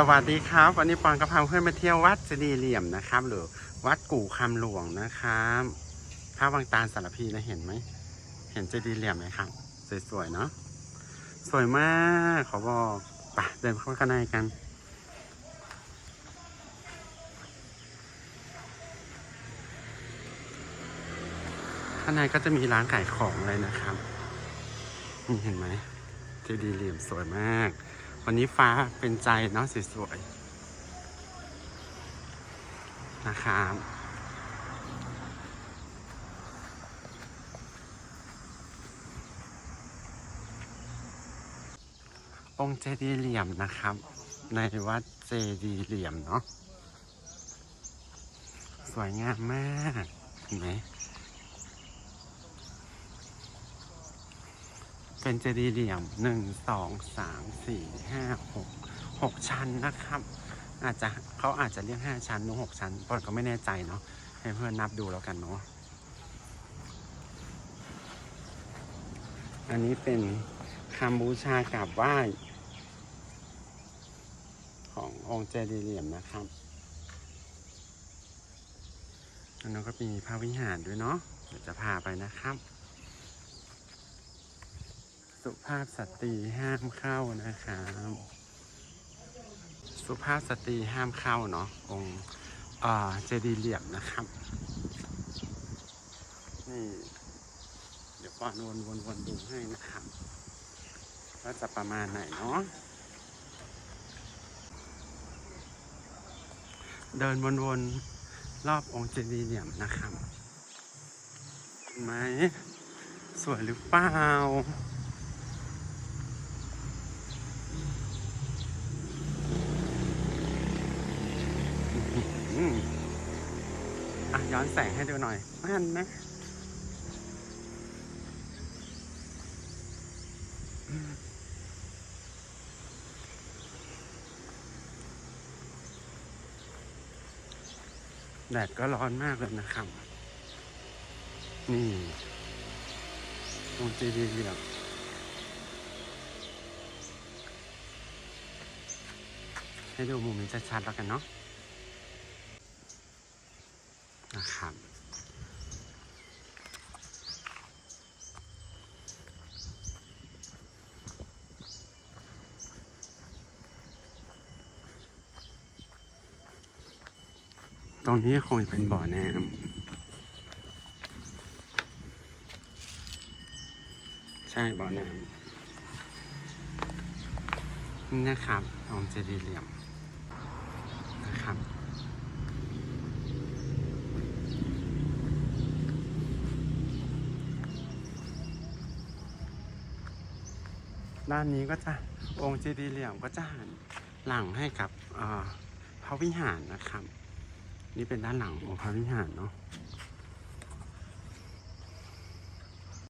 สวัสดีครับ วันนี้ปอนกับพาเพื่อนมาเที่ยววัดเจดีย์เหลี่ยมนะครับ หรือวัดกู่คำหลวงนะครับพระวังตาลสารพีนะเห็นไหม เห็นเจดีย์เหลี่ยมไหมครับ สวยๆเนาะสวยมากขอบอกไปเดินเข้าข้างในกัน ข้างในก็จะมีร้านขายของเลยนะครับนี่เห็นไหมเจดีย์เหลี่ยมสวยมาก วันนี้ฟ้าเป็นใจเนาะสวยๆนะครับองค์เจดีย์เหลี่ยมนะครับ ในวัดเจดีย์เหลี่ยมเนาะสวยงามมากเห็นไหม เป็นเจดีย์เหลี่ยมหนึ่งสองสามสี่ห้าหกหกชั้นนะครับ อาจจะเขาอาจจะเรียกห้าชั้นหรือหกชั้นปอนก็ไม่แน่ใจเนาะให้เพื่อนนับดูแล้วกันเนาะอันนี้เป็นคำบูชากราบไหว้ขององค์เจดีย์เหลี่ยมนะครับอันนั้นก็มีพระวิหารด้วยเนาะเดี๋ยวจะพาไปนะครับ สุภาพสตรีห้ามเข้านะครับ สุภาพสตรีห้ามเข้าเนาะองค์เจดีย์เหลี่ยมนะครับ นี่ เดี๋ยวป้อนวนวนวนดูให้นะครับว่าจะประมาณไหนเนาะเดินวนวนรอบองค์เจดีย์เหลี่ยมนะครับเห็นไหมสวยหรือเปล่า อะย้อนแสงให้ดูหน่อยนั่นนะอืมแดดก็ร้อนมากเลยนะครับ นี่ตรงจีดีเหลี่ยให้ดูมุมนี้ชัดๆแล้วกันเนาะ นะครับ ตรงนี้คงเป็นบ่อน้ำใช่บ่อน้ำนี่นะครับองเจดีเหลี่ยมนะครับ ด้านนี้ก็จะองค์เจดีย์เหลี่ยมก็จะหันหลังให้กับพระวิหารนะครับ นี่เป็นด้านหลังองค์พระวิหารเนาะ